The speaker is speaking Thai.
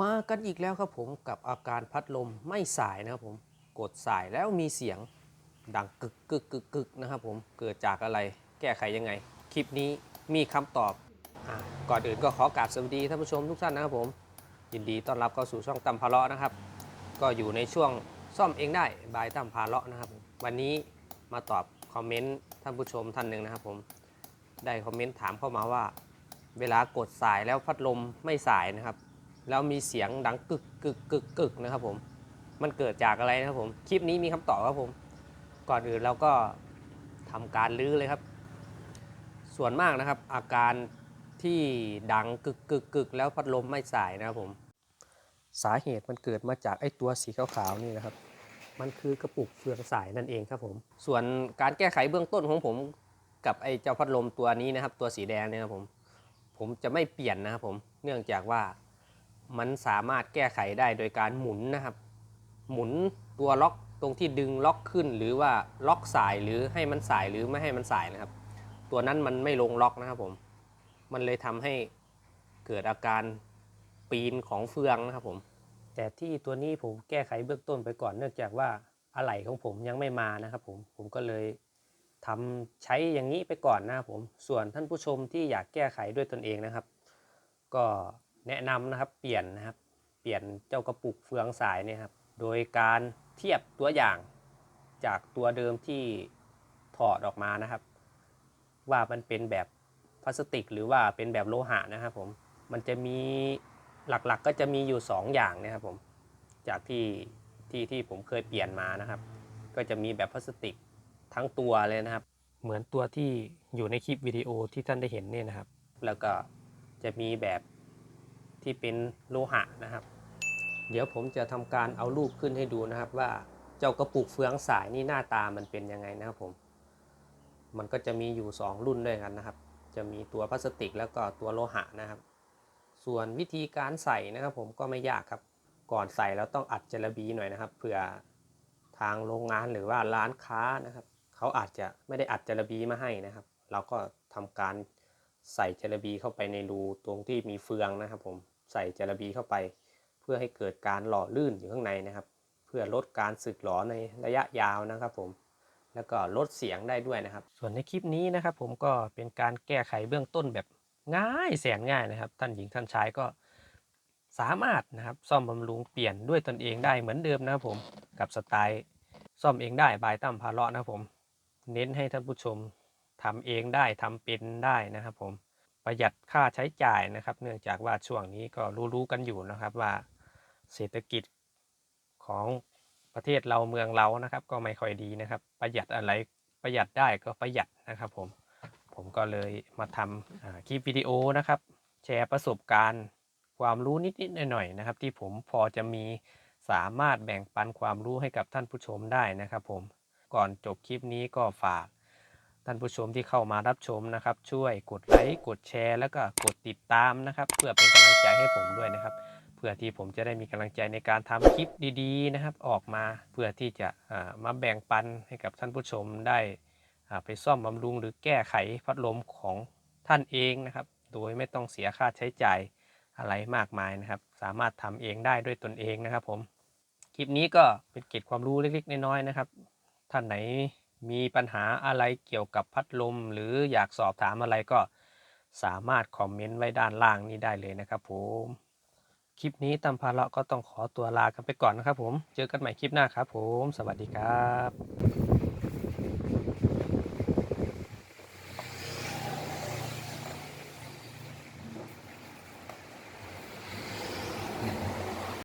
มากันอีกแล้วครับผมกับอาการพัดลมไม่สายนะครับผมกดสายแล้วมีเสียงดังกึกกึกกึกกึกนะครับผมเกิดจากอะไรแก้ไขยังไง คลิปนี้มีคำตอบอก่อนอื่นก็ขอกราบสวัสดีท่านผู้ชมทุกท่านนะครับผม ยินดีต้อนรับเข้าสู่ช่องตำพาเลาะนะครับ ก็อยู่ในช่วงซ่อมเองได้บายตำพาเลาะนะครับ วันนี้มาตอบคอมเมนต์ท่านผู้ชมท่านหนึ่งนะครับผมได้คอมเมนต์ถามเข้ามาว่า เวลากดสายแล้วพัดลมไม่สายนะครับ แล้วมีเสียงดังกึกกึกกึกกึกนะครับผมมันเกิดจากอะไรนะครับผมคลิปนี้มีคำตอบครับผม ก่อนอื่นเราก็ทำการลื้อเลยครับ ส่วนมากนะครับ อาการที่ดังกึกกึกกึกแล้วพัดลมไม่สายนะครับผม สาเหตุมันเกิดมาจากไอ้ตัวสีขาวๆนี่นะครับ มันคือกระปุกเฟืองสายนั่นเองครับผม ส่วนการแก้ไขเบื้องต้นของผม กับไอ้เจ้าพัดลมตัวนี้นะครับ ตัวสีแดงเนี่ยครับผม ผมจะไม่เปลี่ยนนะครับผม เนื่องจากว่า มันสามารถแก้ไขได้โดยการหมุนนะครับ หมุนตัวล็อกตรงที่ดึงล็อกขึ้น หรือว่าล็อกสายหรือให้มันสายหรือไม่ให้มันสายนะครับ ตัวนั้นมันไม่ลงล็อกนะครับผม มันเลยทำให้เกิดอาการปีนของเฟืองนะครับผม แต่ที่ตัวนี้ผมแก้ไขเบื้องต้นไปก่อนเนื่องจากว่าอะไหล่ของผมยังไม่มานะครับผมผมก็เลยทำใช้อย่างนี้ไปก่อนนะครับผม ส่วนท่านผู้ชมที่อยากแก้ไขด้วยตนเองนะครับ ก็ แนะนำนะครับเปลี่ยนนะครับ เปลี่ยนเจ้ากระปุกเฟืองสายเนี่ยครับ โดยการเทียบตัวอย่างจากตัวเดิมที่ถอดออกมานะครับ ว่ามันเป็นแบบพลาสติก หรือว่าเป็นแบบโลหะนะครับผมมันจะมีหลักๆก็จะมีอยู่ 2 อย่างนะครับผมจากที่ที่ที่ผมเคยเปลี่ยนมานะครับ ก็จะมีแบบพลาสติกทั้งตัวเลยนะครับ เหมือนตัวที่อยู่ในคลิปวิดีโอที่ท่านได้เห็นเนี่ยนะครับ แล้วก็จะมีแบบ ที่เป็นโลหะนะครับ เดี๋ยวผมจะทำการเอารูปขึ้นให้ดูนะครับ ว่าเจ้ากระปุกเฟืองสายนี่หน้าตามันเป็นยังไงนะครับผม มันก็จะมีอยู่ 2 รุ่นด้วยกันนะครับ จะมีตัวพลาสติกแล้วก็ตัวโลหะนะครับ ส่วนวิธีการใส่นะครับผมก็ไม่ยากครับ ก่อนใส่เราต้องอัดเจลาบีหน่อยนะครับเผื่อทางโรงงานหรือว่าร้านค้านะครับเขาอาจจะไม่ได้อัดเจลาบีมาให้นะครับ เราก็ทำการใส่เจลาบีเข้าไปในรูตรงที่มีเฟืองนะครับผม ใส่เจลาบีเข้าไป เพื่อให้เกิดการหล่อลื่นอยู่ข้างในนะครับ เพื่อลดการสึกหรอในระยะยาวนะครับผมแล้วก็ลดเสียงได้ด้วยนะครับ ส่วนในคลิปนี้นะครับ ผมก็เป็นการแก้ไขเบื้องต้นแบบง่ายแสนง่ายนะครับ ท่านหญิงท่านชายก็สามารถนะครับซ่อมบำรุงเปลี่ยนด้วยตนเองได้เหมือนเดิมนะครับผมกับสไตล์ซ่อมเองได้บายตั้มพาเลาะนะครับผม เน้นให้ท่านผู้ชมทำเองได้ทำเป็นได้นะครับผม ประหยัดค่าใช้จ่ายนะครับ เนื่องจากว่าช่วงนี้ก็รู้ๆกันอยู่นะครับว่าเศรษฐกิจของประเทศเราเมืองเรานะครับ ก็ไม่ค่อยดีนะครับ ประหยัดอะไรประหยัดได้ก็ประหยัดนะครับผมผมก็เลยมาทำคลิปวิดีโอนะครับ แชร์ประสบการณ์ความรู้นิดๆหน่อยๆนะครับ ที่ผมพอจะมีสามารถแบ่งปันความรู้ให้กับท่านผู้ชมได้นะครับ ผมก่อนจบคลิปนี้ก็ฝาก ท่านผู้ชมที่เข้ามารับชมนะครับ ช่วยกดไลค์กดแชร์ แล้วก็กดติดตามนะครับ เพื่อเป็นกำลังใจให้ผมด้วยนะครับ เพื่อที่ผมจะได้มีกำลังใจในการทำคลิปดีๆนะครับ ออกมาเพื่อที่จะมาแบ่งปันให้กับท่านผู้ชมได้ไปซ่อมบำรุงหรือแก้ไขพัดลมของท่านเองนะครับ โดยไม่ต้องเสียค่าใช้จ่ายอะไรมากมายนะครับ สามารถทำเองได้ด้วยตนเองนะครับ ผม คลิปนี้ก็เป็นเกร็ดความรู้เล็กๆน้อยๆนะครับ ท่านไหน มีปัญหาอะไรเกี่ยวกับพัดลม หรืออยากสอบถามอะไรก็สามารถคอมเมนต์ไว้ด้านล่างนี้ได้เลยนะครับผม คลิปนี้ตามภาระก็ต้องขอตัวลากันไปก่อนนะครับผม เจอกันใหม่คลิปหน้าครับผม สวัสดีครับ